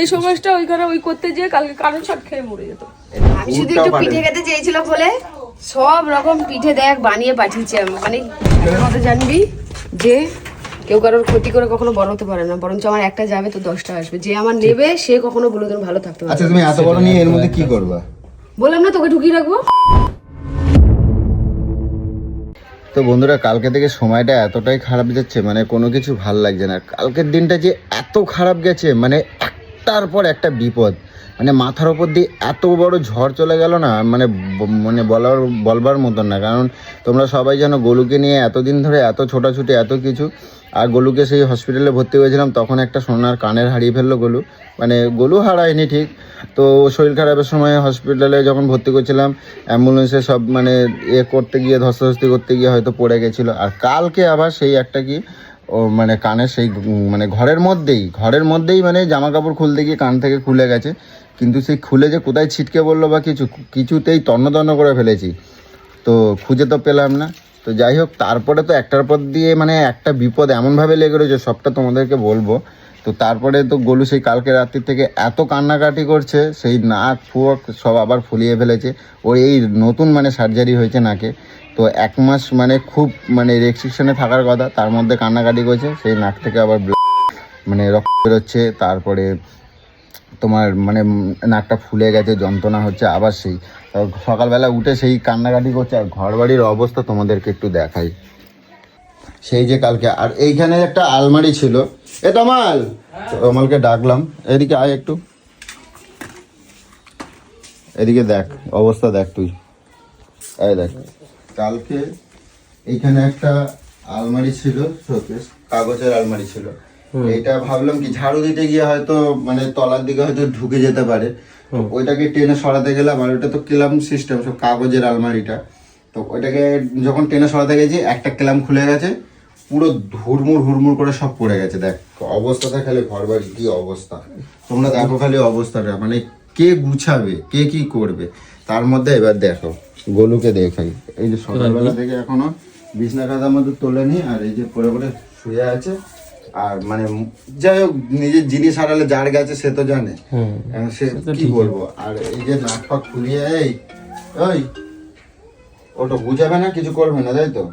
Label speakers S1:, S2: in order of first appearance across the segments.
S1: এই সময়টা ওইখানে ওই করতে যেয়ে কালকে কারও ছট খেয়ে মরে যেত।
S2: আমি শুধু একটু পিঠে খেতে চেয়েছিলাম বলে সব রকম পিঠে দেখ বানিয়ে পাঠিয়েছি আমি। মানে কথা জানবি যে কেউ কারোর ক্ষতি করে কখনো বড় হতে পারে না বরঞ্চ আমার একটা যাবে তো দশটা আসবে। যে আমার নেবে সে কখনো বলে তুমি ভালো থাকতে পারবে
S3: আচ্ছা তুমি এত বড় নিয়ে এর মধ্যে কি করবা?
S2: বললাম না তোকে ঢুকিয়ে রাখব।
S3: তো বন্ধুরা কালকে থেকে সময়টা এতটাই খারাপ যাচ্ছে মানে কোনো কিছু ভালো লাগছে না। কালকের দিনটা যে এত খারাপ গেছে মানে একটার পর একটা বিপদ। মানে মাথার ওপর দিয়ে এত বড় ঝড় চলে গেল না মানে মানে বলার, বলবার মতন না। কারণ তোমরা সবাই জানো গোলুকে নিয়ে এতদিন ধরে এত ছোটাছুটি, এত কিছু। আর গোলুকে সেই হসপিটালে ভর্তি হয়েছিলাম তখন একটা সোনার কানের হারিয়ে ফেলল গোলু। মানে গোলু হারায়নি ঠিক। তো শরীর খারাপের সময় হসপিটালে যখন ভর্তি করছিলাম অ্যাম্বুলেন্সে সব মানে এ করতে গিয়ে, ধস্তাধস্তি করতে গিয়ে হয়তো পড়ে গেছিল। আর কালকে আবার সেই একটা কি ও মানে কানের সেই মানে ঘরের মধ্যেই ঘরের মধ্যেই মানে জামা কাপড় খুলতে গিয়ে কান থেকে খুলে গেছে। কিন্তু সেই খুলে যে কোথায় ছিটকে বলল বা কিছু, কিছুতেই তন্ন তন্ন করে ফেলেছি। তো খুঁজে তো পেলাম না। তো যাই হোক, তারপরে তো একটার পর দিয়ে মানে একটা বিপদ এমনভাবে লেগে রয়েছে, সবটা তোমাদেরকে বলব। তো তারপরে তো গোলু সেই কালকে রাত্রির থেকে এত কান্নাকাটি করছে, সেই নাক ফুয়ক সব আবার ফুলিয়ে ফেলেছে। ওর এই নতুন মানে সার্জারি হয়েছে নাকে। তো এক মাস মানে খুব মানে রেস্ট্রিকশনে থাকার কথা, তার মধ্যে কান্নাকাটি করছে, সেই নাক থেকে আবার মানে রক্ত বেরোচ্ছে, তারপরে তোমার মানে নাকটা ফুলে গেছে, যন্ত্রণা হচ্ছে, আবার সেই। সকালবেলা উঠে সেই কান্নাকাটি করছে, আর ঘর বাড়ির অবস্থা তোমাদেরকে একটু দেখাই। সেই যে কালকে, আর এইখানে একটা আলমারি ছিল। এ তমাল! তমালকে ডাকলাম, এদিকে আয় একটু। এদিকে দেখ, অবস্থা দেখ তুই। এই দেখ। কালকে এইখানে একটা আলমারি ছিল শোকেস কাগজের আলমারি ছিল। এটা ভাবলাম কি ঝাড়ু দিতে গিয়ে হয়তো মানে তলার দিকে হয়তো ঢুকে যেতে পারে। ওইটাকে টেনে সরাতে গেলাম আর ওটা তো ক্লাম সিস্টেম সব কাগজের আলমারিটা। তো ওইটাকে যখন টেনে সরাতে গেছি একটা ক্লাম খুলে গেছে পুরো হুড়মুড় হুড়মুড় করে সব পড়ে গেছে। দেখ অবস্থাটা খালি ঘর বাড়ি কি অবস্থা? তোমরা দেখো খালি অবস্থাটা মানে কে গুছাবে কে কি করবে? তার মধ্যে এবার দেখো গোলুকে দেখাই। এই যে সকালবেলা থেকে এখনও বিছনা কাঁথার মধ্যে তোলেনি আর এই যে পরে পরে শুয়ে আছে। আর মানে যাই হোক নিজের জিনিস হারালে যার গেছে সে তো জানে। এখন সে কি বলব? আর এই যে নাক ফাক ফুলিয়ে এই ওই ওটা বুঝাবে না কিছু করবে না তাই তো?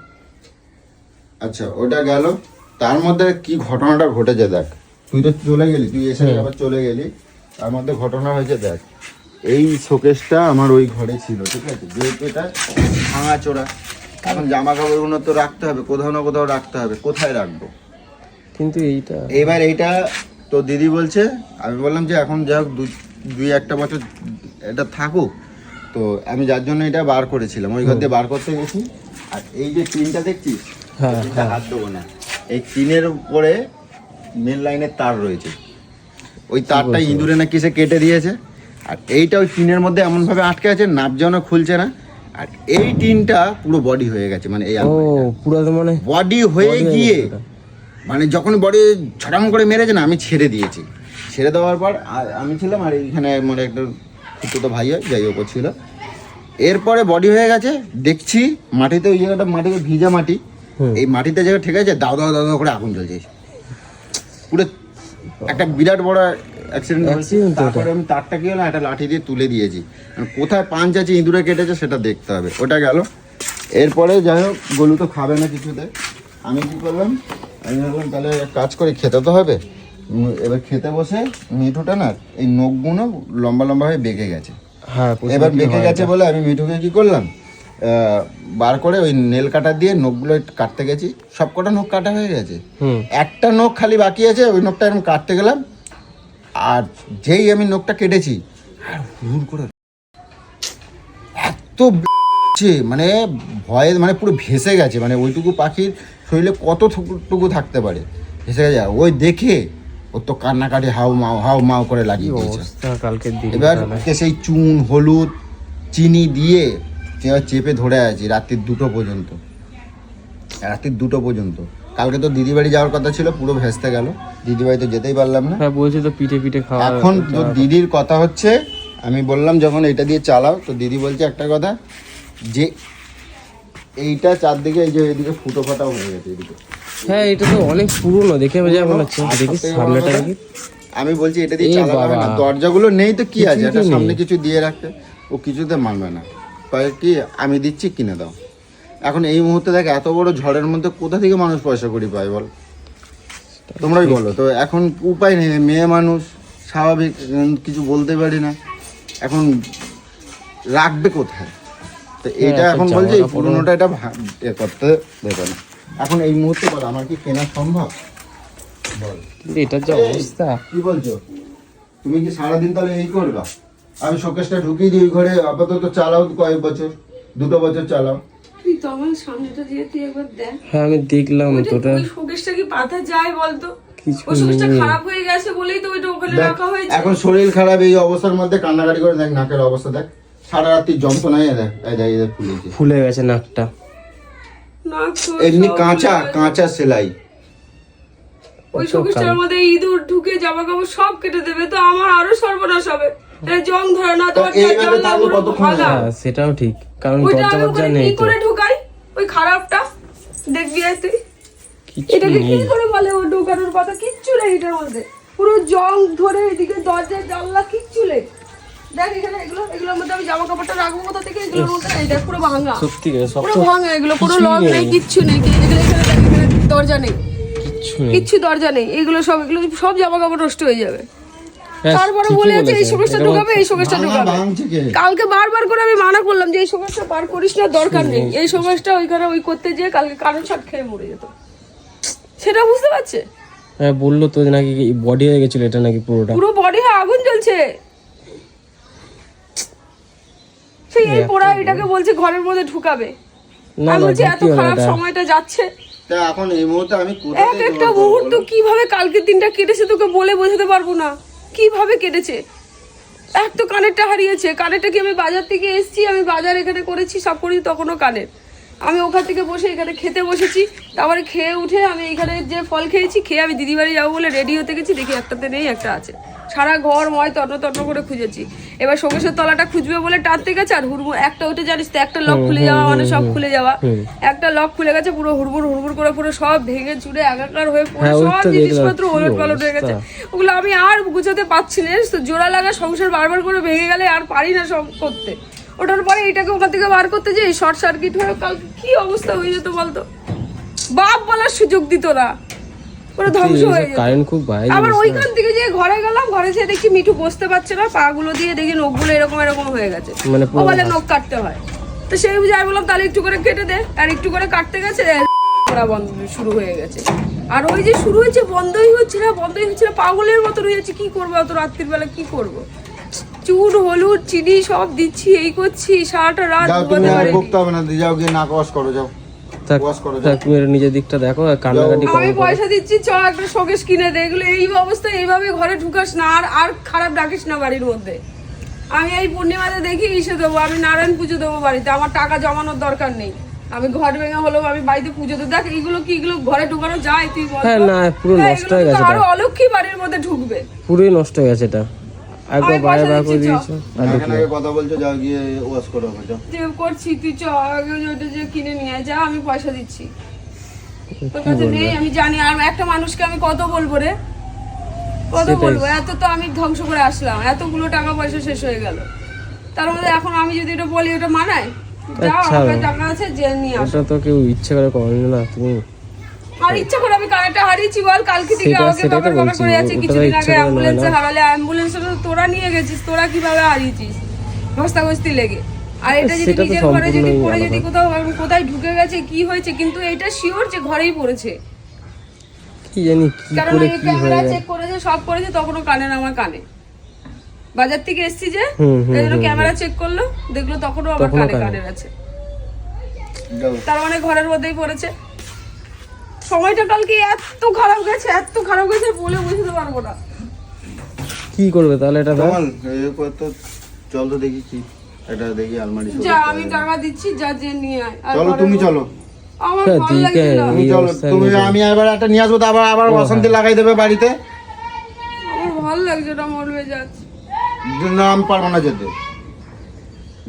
S3: আচ্ছা ওটা গেল। তার মধ্যে কি ঘটনাটা ঘটেছে দেখ। তুই তো চলে গেলি তুই এসে আবার চলে গেলি। তার মধ্যে ঘটনা হয়েছে দেখ। এই শোকেসটা আমার ওই ঘরে ছিল ঠিক আছে? যেহেতু এটা ভাঙা চোরা এখন জামা কাপড়গুলো তো রাখতে হবে কোথাও না কোথাও রাখতে হবে। কোথায় রাখব?
S4: কিন্তু এইটা
S3: এবার এইটা তো দিদি বলছে আমি বললাম যে এখন যাই হোক দুই একটা বছর এটা থাকুক। তো আমি যার জন্য এটা বার করেছিলাম। ওই ঘর দিয়ে বার করতে গেছি। আর এই যে টিনটা দেখছিস?
S4: হ্যাঁ,
S3: টিনটা হাত দেবো না। এই টিনের উপরে মেন লাইনের তার রয়েছে। ওই তারটা ইঁদুরে না কিসে কেটে দিয়েছে? আর এইটা ওই টিনের মধ্যে এমনভাবে আটকে আছে নাপ যেন খুলছে না। আর এই টিনটা পুরো বডি হয়ে গেছে মানে এই
S4: পুরো মানে
S3: বডি হয়ে গিয়ে মানে যখন বডি ছড়াম করে মেরেছে না আমি ছেড়ে দিয়েছি। ছেড়ে দেওয়ার পর আমি ছিলাম আর এইখানে মানে একটা তো ভাই হয় যাই হোক ও ছিল। এরপরে বডি হয়ে গেছে দেখছি মাটিতে ওই জায়গাটা মাটিতে ভিজা মাটি। এই মাটিতে জায়গা ঠিক আছে দাও দাও দাও করে আগুন জ্বলছে। পুরো একটা বিরাট বড় অ্যাক্সিডেন্ট হয়েছে। তারপরে আমি তারটা কি হলো একটা লাঠি দিয়ে তুলে দিয়েছি। মানে কোথায় পাঞ্চ আছে ইঁদুরে কেটেছে সেটা দেখতে হবে ওটা গেল। এরপরে যাই হোক গলু তো খাবে না কিছুতে। আমি কি করলাম আমি ভাবলাম তাহলে কাজ করে খেতে তো হবে। এবার খেতে বসে মিঠুটা না এই নখগুলো লম্বা লম্বা হয়ে বেঁকে গেছে।
S4: হ্যাঁ
S3: এবার বেঁকে গেছে বলে আমি মিঠুকে কি করলাম বার করে ওই নেল কাটা দিয়ে নখগুলো কাটতে গেছি। সব কটা নখ কাটা হয়ে গেছে। একটা নখ খালি বাকি আছে ওই নখটা এরকম কাটতে গেলাম আর যেই আমি নখটা কেটেছি আর হুড় করে এত মানে ভয়ে মানে পুরো ভেসে গেছে মানে ওইটুকু পাখির শরীরে কতটুকু থাকতে পারে ভেসে গেছে। ওই দেখে ওর তো কান্নাকাটি হাউ মাও হাউ মাও করে লাগিয়ে
S4: অবস্থা
S3: এবার ওকে সেই চুন হলুদ চিনি দিয়ে চেপে ধরে আছি রাত্রির দুটো পর্যন্ত। রাত্রির দুটো পর্যন্ত। কালকে তো দিদি বাড়ি যাওয়ার কথা ছিল পুরো ভেস্তে গেল। দিদি বাড়ি তো যেতেই পারলাম না।
S4: হ্যাঁ বলছি তো পিঠে পিঠে খাওয়া
S3: এখন তো দিদির কথা। হচ্ছে আমি বললাম যখন এটা দিয়ে চালাও তো দিদি বলছে একটা কথা যে এইটা চারদিকে এই যে এদিকে ফুটো ফাটাও হয়ে গেছে এদিকে।
S4: হ্যাঁ এটা তো অনেক পুরনো দেখে যা মনে হচ্ছে। দেখি সামনেটা দেখি।
S3: আমি বলছি এটা দিয়ে
S4: এ
S3: চালানো হবে না। দরজাগুলো নেই তো কি আছে? এটা সামনে কিছু দিয়ে রাখতে। ও কিছুতে মানবে না। কয়ে কি আমি দিচ্ছি কিনে দাও। এখন এই মুহূর্তে দেখ এত বড় ঝড়ের মধ্যে কোথা থেকে মানুষ পয়সা করি পায় বল? তোমরাই বলো তো এখন উপায় নেই মেয়ে মানুষ স্বাভাবিক কিছু বলতে পারি না। এখন রাখবে কোথায়? তো
S4: এটা
S3: এখন বলছে এই পুরোনোটা এটা এ করতে দেবে না। এখন এই মুহূর্তে বল আমার কি কেনা সম্ভব? বল।
S4: এটার যা অবস্থা।
S3: কি বলছো? তুমি কি সারাদিন তাহলে এই করবা? আমি শোকেসটা ঢুকিয়ে দিই ঘরে আপাতত চালাও কয়েক বছর দুটো বছর চালাও।
S1: তুই তো আমার সামনেটা দিয়ে তুই একবার দেখ।
S4: হ্যাঁ আমি দেখলাম তোটা।
S1: ওই শোকেসটা কি পাতা যায় বলতো?
S4: কিছু
S1: ওই শোকেসটা খারাপ হয়ে গেছে বলেই তো ওইটা ওখানে রাখা হয়েছে।
S3: এখন শরীর খারাপ এই অবস্থার মধ্যে কান্নাকাটি করে দেখ নাকের অবস্থা দেখ। সারা রাত্রি যন্ত্রণায় দেখ এই দেখ, এই ফুলেছে
S4: ফুলে গেছে। নাকটা।
S3: এমনি কাঁচা কাঁচা সেলাই।
S1: ওই শোকেসটার মধ্যে ইঁদুর ঢুকে জামা কাপড় সব কেটে দেবে তো আমার আরও সর্বনাশ হবে। জং ধরে না তোমার জানলা ভাঙা।
S4: সেটাও ঠিক কারণ দরজা
S1: ওখানে
S4: নেই
S1: কি করে ঢুকাই? ওই খারাপটা। দেখবি আয় তুই।
S4: কিছু
S1: এটাকে কি করে বলে ও ঢোকানোর কথা? কিচ্ছু নেই এটার মধ্যে। পুরো জং ধরে এদিকে দরজা জানলা কিচ্ছু নেই। দেখ এখানে এগুলো এগুলোর মধ্যে আমি জামা কাপড়টা রাখব কোথা থেকে? এগুলোর মধ্যে এই দেখ পুরো ভাঙা।
S4: সত্যি
S1: পুরো ভাঙা এগুলো পুরো
S4: কিছুই
S1: লক নেই। কিচ্ছু নেই। এগুলো এখানে দেখ এখানে দরজা নেই।
S4: কিচ্ছু
S1: দরজা নেই। এগুলো সব এগুলো সব জামা কাপড় নষ্ট হয়ে যাবে। তারপরে বলে আছে এই। শোকেসটা ঢুকাবে এই শোকেসটা ঢুকাবে। কালকে বারবার করে আমি মানা করলাম যে এই শোকেসটা পার করিস না দরকার নেই। এই শোকেসটা ওই করতে যেয়ে কালকে কারণ শট খেয়ে মরে যেত। সেটা বুঝতে পারছে?
S4: হ্যাঁ বলল তো নাকি বডি হয়ে গেছিল এটা নাকি পুরোটা।
S1: পুরো বডি আগুন জ্বলছে। সেই এই পোড়া এটাকে বলছে ঘরের মধ্যে ঢুকাবে।
S4: না
S1: বলছি এত খারাপ সময়টা যাচ্ছে।
S3: তা এখন এই মুহূর্তে আমি
S1: এক একটা মুহূর্ত কীভাবে কালকের দিনটা কেটেছে তোকে বলে বোঝাতে পারব না। কীভাবে কেটেছে? এক তো কানেরটা হারিয়েছে, কানেরটা কি আমি বাজার থেকে এসছি, আমি বাজার এখানে করেছি, সব করেছি তখনও কানের। আমি ওখান থেকে বসে এখানে খেতে বসেছি তারপরে খেয়ে উঠে আমি এখানে যে ফল খেয়েছি খেয়ে আমি দিদি বাড়ি যাব বলে রেডি হতে গেছি দেখি একটাতে নেই একটা আছে। সারা ঘর ময় তন্ন তন্ন করে খুঁজেছি। এবার শোকেশের তলাটা খুঁজবে বলে টানতে গেছে আর হুড়মুড় একটা ওইটা জানিস তো একটা লক খুলে যাওয়া মানে সব খুলে যাওয়া। একটা লক খুলে গেছে পুরো হুড়মুড় হুড়মুড় করে পুরো সব ভেঙে চুরে একাকার হয়ে পুরো
S4: হ্যাঁ,
S1: সব জিনিসপত্র ওলট পালট হয়ে গেছে। ওগুলো আমি আর গুছাতে পারছি না জানিস তো জোড়া লাগা সংসার বারবার করে ভেঙে গেলে আর পারি না সব করতে। ওটার পরে এটাকে ওখান থেকে বার করতে যে শর্ট সার্কিট হয়ে কালকে কি অবস্থা হয়ে যেত বলতো? বাপ বলার সুযোগ দিত না। পুরো ধ্বংস হয়ে যেত।
S4: কারেন্ট খুব বাইরে
S1: আবার ওইখান থেকে যে ঘরে গেলাম ঘরে যেয়ে দেখি মিঠু বসতে পারছে না পা গুলো দিয়ে দেখি নখগুলো এরকম এরকম হয়ে গেছে।
S4: মানে
S1: ও বলে নখ কাটতে হয়। তো সেই বুঝে আমি বললাম তাহলে একটু করে কেটে দে। আর একটু করে কাটতে গেছে করা বন্ধ শুরু হয়ে গেছে। আর ওই যে শুরু হয়েছে বন্ধই হচ্ছে না বন্ধই হচ্ছে না পাগলের মতো হয়ে যাচ্ছে। কি করব অত রাত্রির বেলা কি করব? চুন হলুদ চিনি সব দিচ্ছি এই করছি সারাটা রাত
S3: যাও তুমি
S1: ঘুমাতে
S3: আর
S1: পারিনি।
S3: বকতে হবে না দিয়ে যাও গিয়ে নাক ওয়াশ করো যাও।
S4: থাক
S3: ওয়াশ করো যাও।
S4: থাক তুমি নিজের দিকটা দেখো আর কান্নাকাটি কম
S1: আমি
S4: করো।
S1: পয়সা দিচ্ছি চ একটা শোকেস কিনে দে এগুলো এই অবস্থায় এইভাবে ঘরে ঢুকাস না আর আর খারাপ ডাকিস না বাড়ির মধ্যে। আমি এই পূর্ণিমাতে দেখি ইসে দেবো আমি নারায়ণ পুজো দেবো বাড়িতে আমার টাকা জমানোর দরকার নেই। আমি ঘর ভেঙে হলেও আমি বাড়িতে পুজো দেবো। দেখ এইগুলো কি এগুলো ঘরে ঢুকানো যায় তুই বল তো?
S4: হ্যাঁ না পুরো
S1: হ্যাঁ,
S4: নষ্ট
S1: এগুলো
S4: হয়ে
S1: তো
S4: গেছে
S1: আরও
S4: এটা
S1: অলক্ষী বাড়ির মধ্যে ঢুকবে।
S4: পুরোই নষ্ট হয়ে গেছে এটা। একবার বাইরে বার করে দিয়েছ? আর
S3: এখানে আগে কথা বলছো যাও গিয়ে ওয়াশ করো যাও।
S1: যে করছি তুই চ আগে ওইটা যে কিনে নিয়ে যা আমি পয়সা দিচ্ছি। তোর কাছে নেই আমি জানি আর একটা মানুষকে আমি কত বলব রে? কত বলব? এত তো আমি ধ্বংস করে আসলাম এতগুলো টাকা পয়সা শেষ হয়ে গেল। তার মধ্যে এখন আমি যদি এটা বলি ওটা মানায়? যা
S4: আচ্ছা।
S1: আমার টাকা আছে যে নিয়ে আসো।
S4: এটা তো কেউ ইচ্ছে করে করেনি না তুমি
S1: আর ইচ্ছা করে আমি কানেরটা হারিয়েছি বল কালকে থেকে আমাকে বাবার বাবার করে যাচ্ছে কিছুদিন আগে অ্যাম্বুলেন্সে হারালে অ্যাম্বুলেন্সে তো তোরা নিয়ে গেছিস তোরা কীভাবে হারিয়েছিস? ঘস্তাঘস্তি লেগে। আর এটা যদি নিজের ঘরে যদি পড়ে যদি কোথাও কোথায় ঢুকে গেছে কি হয়েছে কিন্তু এটা শিওর যে ঘরেই পড়েছে।
S4: কি জানি কি করে কি
S1: ক্যামেরা
S4: হয়ে
S1: চেক করেছে সব করেছে তখনও কানে আমার কানে। বাজার থেকে এসছি যে
S4: হুম, হুম,
S1: এই জন্য ক্যামেরা চেক করল দেখল তখনও আমার কানে
S4: কানে।
S1: আছে। তার মানে ঘরের মধ্যেই পড়েছে। সময়টা কালকে এত খারাপ গেছে এত খারাপ গেছে বলে বুঝতে পারব না।
S4: কি করবে তাহলে এটা
S3: এরপর তো চল তো দেখি কি। এটা দেখি আলমারি সব
S1: যা আমি টাকা দিচ্ছি যা যে নিয়ে আয়।
S3: চলো তুমি চলো।
S1: আমার
S4: হ্যাঁ,
S1: ভালো
S4: দিকে
S1: না।
S3: চলো তুমি আমি এবার একটা নিয়ে আসব তো আবার আবার অশান্তি লাগাই দেবে বাড়িতে।
S1: আমার ভালো লাগছে না মরবে যাচ্ছে
S3: না আমি পারব না যেতে।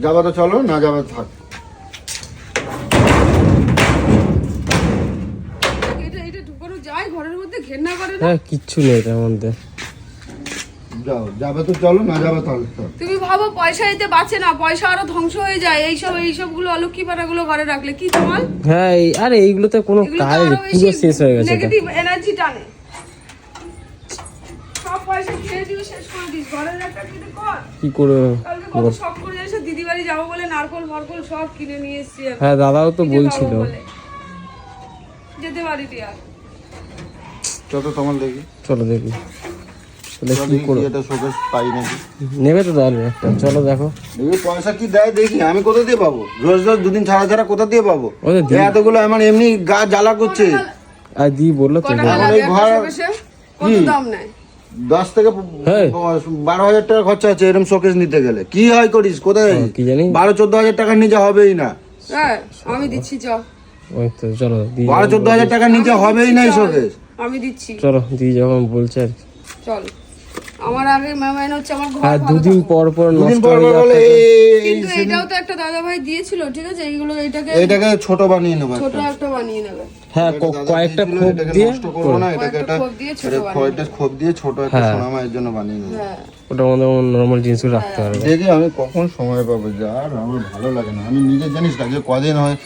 S3: যাবা তো চলো না যাবা থাক
S1: এটা এটা ঢুকানো যায় ঘরের মধ্যে ঘেন্না করে না
S4: হ্যাঁ কিচ্ছু নেই এটার মধ্যে।
S3: যাও যাবে তো চলো না যাবে তাহলে
S1: তুমি ভাবো পয়সা এতে বাঁচে না পয়সা আরও ধ্বংস হয়ে যায়। এইসব এইসবগুলো অলক্ষী পাড়াগুলো ঘরে রাখলে কি তোমার
S4: হ্যাঁ এই- আরে এইগুলোতে কোনো কাজ পুরো শেষ হয়ে গেছে
S1: নেগেটিভ এনার্জি টানে। সব পয়সা খেয়ে দিয়ে শেষ করে দিস। ঘরের একটা কিছু কর।
S4: কি করে
S1: কালকে কত শখ করে জানিস দিদি বাড়ি যাব বলে নারকল ফারকল সব কিনে নিয়ে এসছি।
S4: হ্যাঁ দাদাও তো বলছিল।
S1: যেতে পারি
S3: চলো তোমার দেখি।
S4: চলো দেখি। তাহলে
S3: চলো
S4: কি করো?
S3: এটা শোকেস পাই নাকি?
S4: নেবে তো তাহলে একটা চলো দেখো।
S3: দেখি পয়সা কি দেয় দেখি আমি কোথা দিয়ে পাবো? রোজ রোজ দুদিন ছাড়া ছাড়া কোথা দিয়ে পাবো? এতগুলো আমার এমনি গা জ্বালা করছে।
S4: আর দি বলল তো
S1: কটা
S3: এই ঘর-
S1: কত দাম নেয়?
S3: দশ থেকে
S4: হ্যাঁ।
S3: বারো হাজার টাকা খরচা আছে এরকম শোকেস নিতে গেলে। কি হয় করিস কোথায়?
S4: কি জানি?
S3: বারো চোদ্দ হাজার টাকার নিচে হবেই না।
S1: হ্যাঁ আমি দিচ্ছি চ।
S4: চলো
S3: বারো চোদ্দ হাজার টাকার নিচে হবেই না এই শোকেস
S1: আমি দিচ্ছি।
S4: চলো দি যখন বলছে আর কি।
S1: চল। আমার আগে মেমাইন হচ্ছে আমার ঘর
S4: আর দুদিন পর পর নষ্ট হয়ে যাচ্ছে
S1: কিন্তু এটাও তো একটা দাদা ভাই দিয়েছিল ঠিক আছে? এইগুলো এটাকে
S3: এইটাকে ছোট বানিয়ে নেব
S1: ছোট
S3: একটা।
S1: বানিয়ে নেবে।
S4: হ্যাঁ
S3: দাদা
S4: কয়েকটা খোপ দিয়ে
S3: নষ্ট করব না এটাকে একটা
S1: খোপ দিয়ে ছোট
S3: কয়েকটা খোপ দিয়ে ছোট একটা
S4: হ্যাঁ।
S3: জন্য বানিয়ে নেব।
S1: হ্যাঁ।
S4: মধ্যে নর্মাল জিনিসগুলো রাখতে পারবে।
S3: দেখি আমি কখন সময় পাবো যার আমার ভালো লাগে না। আমি নিজের জানিস না যে কদিন হয়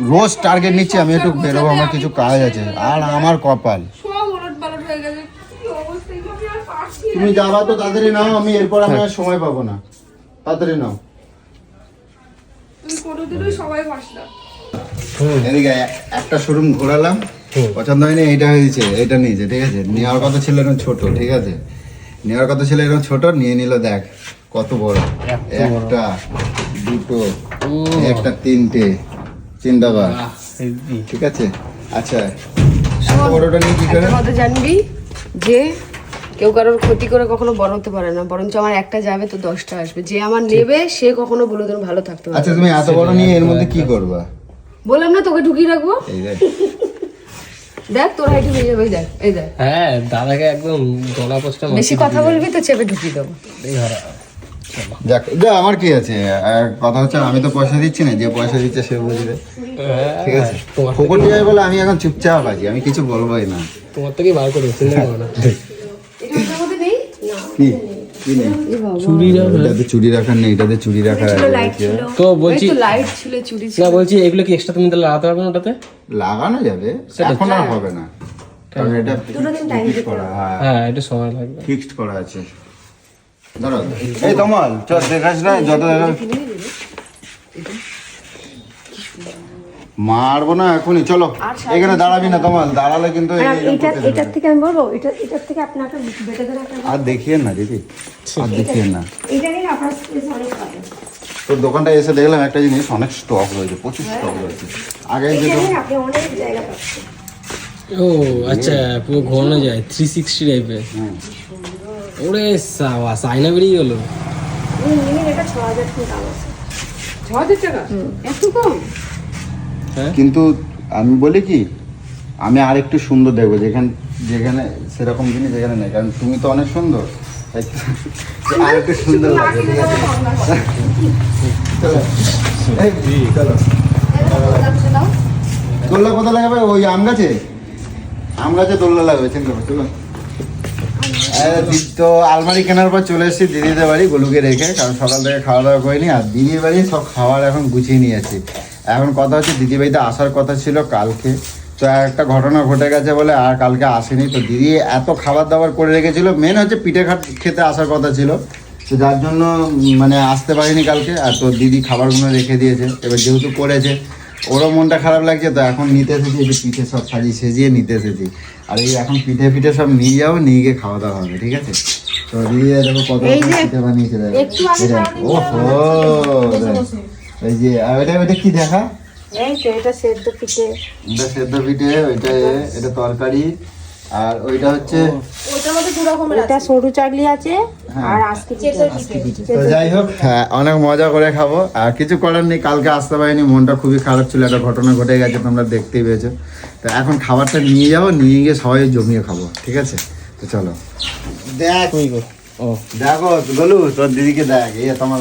S3: রোজ টার্গেট নিচ্ছি আমি একটু বেরোবো আমার কিছু কাজ আছে। আর আমার কপাল।
S1: হয়ে।
S3: তুমি যাবা তো তাড়াতাড়ি নাও আমি এরপর আমি আর সময় পাবো না। তাড়াতাড়ি নাও। এদিকে একটা শোরুম ঘোরালাম। পছন্দ হয়নি এইটা হয়েছে এটা নিয়েছে ঠিক আছে? নেওয়ার কথা ছিল এরকম ছোট ঠিক আছে? নেওয়ার কথা ছিল এরকম ছোট নিয়ে নিল দেখ কত বড়। একটা দুটো একটা তিনটে। ঠিক আছে? আচ্ছা বড়টা নিয়ে কি করে?
S2: কথা জানবি যে কেউ কারোর ক্ষতি করে কখনো বড় হতে পারে না বরঞ্চ আমার একটা যাবে তো দশটা আসবে। যে আমার নেবে সে কখনো বলে তুমি ভালো থাকতে পারবে
S3: আচ্ছা তুমি এত বড় নিয়ে এর মধ্যে কি করবা?
S2: বললাম না তোকে ঢুকিয়ে রাখব।
S3: দেখ।
S2: দেখ তোর হাইটে হয়ে যাবে দেখ এই দেখ।
S4: হ্যাঁ দাদাকে একদম গলা পোস্টা
S2: বেশি কথা বলবি তো চেপে ঢুকিয়ে দেবো।
S3: যাক যা আমার কি আছে? কথা হচ্ছে আমি তো পয়সা দিচ্ছি না যে পয়সা দিচ্ছে সে বুঝবে ঠিক আছে? ফোকর দিয়ে বলে আমি এখন চুপচাপ আছি আমি কিছু বলবোই না।
S4: তোমার থেকে বার করে
S2: এটা
S3: কি? কি
S4: চুরি
S3: রাখার নেই এটাতে চুরি রাখার
S4: তো বলছি
S2: তো লাইট ছিল চুরি ছিল।
S4: না বলছি এগুলো কি এক্সট্রা তুমি তাহলে লাগাতে পারবে না ওটাতে?
S3: লাগানো যাবে এখন আর হবে না। কারণ এটা ফিক্সড করা হ্যাঁ।
S4: হ্যাঁ একটু সময় লাগবে।
S3: ফিক্সড করা আছে। ধরো। এই তমাল চল দেখাস না যত মারবো না এখনই চলো। এখানে দাঁড়াবি না তমাল দাঁড়ালে কিন্তু।
S5: থেকে আমি বলব এটা এটার থেকে
S3: আর দেখিয়ে না দিদি। আর দেখিয়ে না।
S5: এটা নিয়ে আপনার স্পেস অনেক পাবেন
S3: তোর দোকানটা এসে দেখলাম একটা জিনিস অনেক স্টক রয়েছে প্রচুর স্টক রয়েছে। আগে যে
S5: আপনি অনেক জায়গা পাচ্ছেন।
S4: ও আচ্ছা পুরো ঘোরানো যায় থ্রি সিক্সটি টাইপের ওরে সাওয়া সাইনা বেরিয়ে গেলো।
S1: কম?
S3: কিন্তু আমি বলি কি আমি আর একটু সুন্দর দেখব যেখানে যেখানে সেরকম জিনিস যেখানে নেই কারণ তুমি তো অনেক সুন্দর। তাই আর একটু সুন্দর লাগে ঠিক আছে? চলো। এই, চলো। দোলনা কোথায় লাগাবে? ওই আম গাছে? আম গাছে দোলনা লাগাবে চিন্তা করো চলো। তো আলমারি কেনার পর চলে এসেছি দিদিদের বাড়ি গোলুকে রেখে, কারণ সকাল থেকে খাওয়া দাওয়া করিনি, আর দিদির বাড়ি সব খাবার এখন গুছিয়ে নিয়েছি। এখন কথা হচ্ছে দিদি বাড়িতে আসার কথা ছিল কালকে। তো একটা ঘটনা ঘটে গেছে বলে আর কালকে আসেনি। তো দিদি এত খাবার দাবার করে রেখেছিল মেন হচ্ছে পিঠে খাট খেতে আসার কথা ছিল। তো যার জন্য মানে আসতে পারিনি কালকে। আর তো দিদি খাবারগুলো রেখে দিয়েছে। এবার যেহেতু করেছে ওরও মনটা খারাপ লাগছে তো এখন নিতে এসেছি এই পিঠে সব সাজিয়ে সেজিয়ে নিতে এসেছি। আর এই এখন পিঠে পিঠে সব নিয়ে যাব নিয়ে গিয়ে খাওয়া দাওয়া হবে ঠিক আছে? তো দিদি দেখো কত পিঠে বানিয়েছে দেখো। ওহো এই যে আর এটা ওটা কি দেখা?
S5: এই তো এটা সেদ্ধ পিঠে।
S3: এটা সেদ্ধ পিঠে ওইটা এটা তরকারি। আর ওইটা হচ্ছে
S5: এটা সরু চাকলি আছে আর আজকে
S3: তো যাই হোক হ্যাঁ অনেক মজা করে খাব। আর কিছু করার নেই কালকে আসতে পারিনি মনটা খুবই খারাপ ছিল একটা ঘটনা ঘটে গেছে তোমরা দেখতেই পেয়েছ। তো এখন খাবারটা নিয়ে যাব নিয়ে গিয়ে সবাই জমিয়ে খাব ঠিক আছে? তো চলো। দেখ।
S4: ও।
S3: দেখো বলু তোর দিদিকে দেখ এই তোমার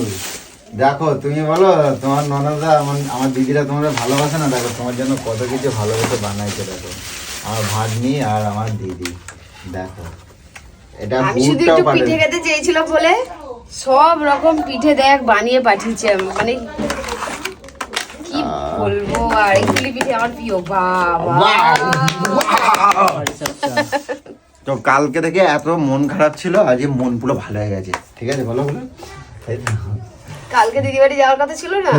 S3: দেখো তুমি বলো তোমার ননদা আমার আমার দিদিরা তোমাদের ভালোবাসে না? দেখো তোমার জন্য কত কিছু ভালোবেসে বানাইছে দেখো। আমার ভাগ্নি আর আমার দিদি। দেখো। এটা
S2: আমি শুধু একটু পিঠে খেতে চেয়েছিলাম বলে সব রকম পিঠে দেখ বানিয়ে পাঠিয়েছে। মানে কি বলব আর এগুলি পিঠে আমার প্রিয়। বাবা
S3: তো কালকে থেকে এত মন খারাপ ছিল আজকে মন পুরো ভালো হয়ে গেছে। ঠিক আছে বলো বলো?
S2: কালকে দিদি বাড়ি যাওয়ার কথা ছিল না?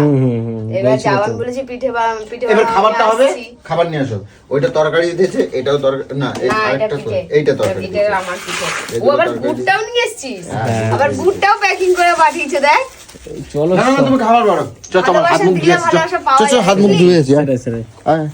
S2: এবার যাওয়ার বলেছি পিঠে বা- পিঠে
S3: এবার খাবারটা হবে। খাবার নিয়ে আসো। ওইটা তরকারি দিয়েছে এটাও তরকারি না আরেকটা এইটা তরকারি এটা
S2: আমার পিঠে। ও আবার বুটটাও নিয়ে এসেছিস?
S3: হ্যাঁ।
S2: আবার বুটটাও প্যাকিং করে পাঠিয়েছে দেখ।
S4: চলো
S3: তুমি খাবার বাড়ো চল তোমার হাত মুখ ধুয়ে চল হাত মুখ ধুয়ে আয়। আয়।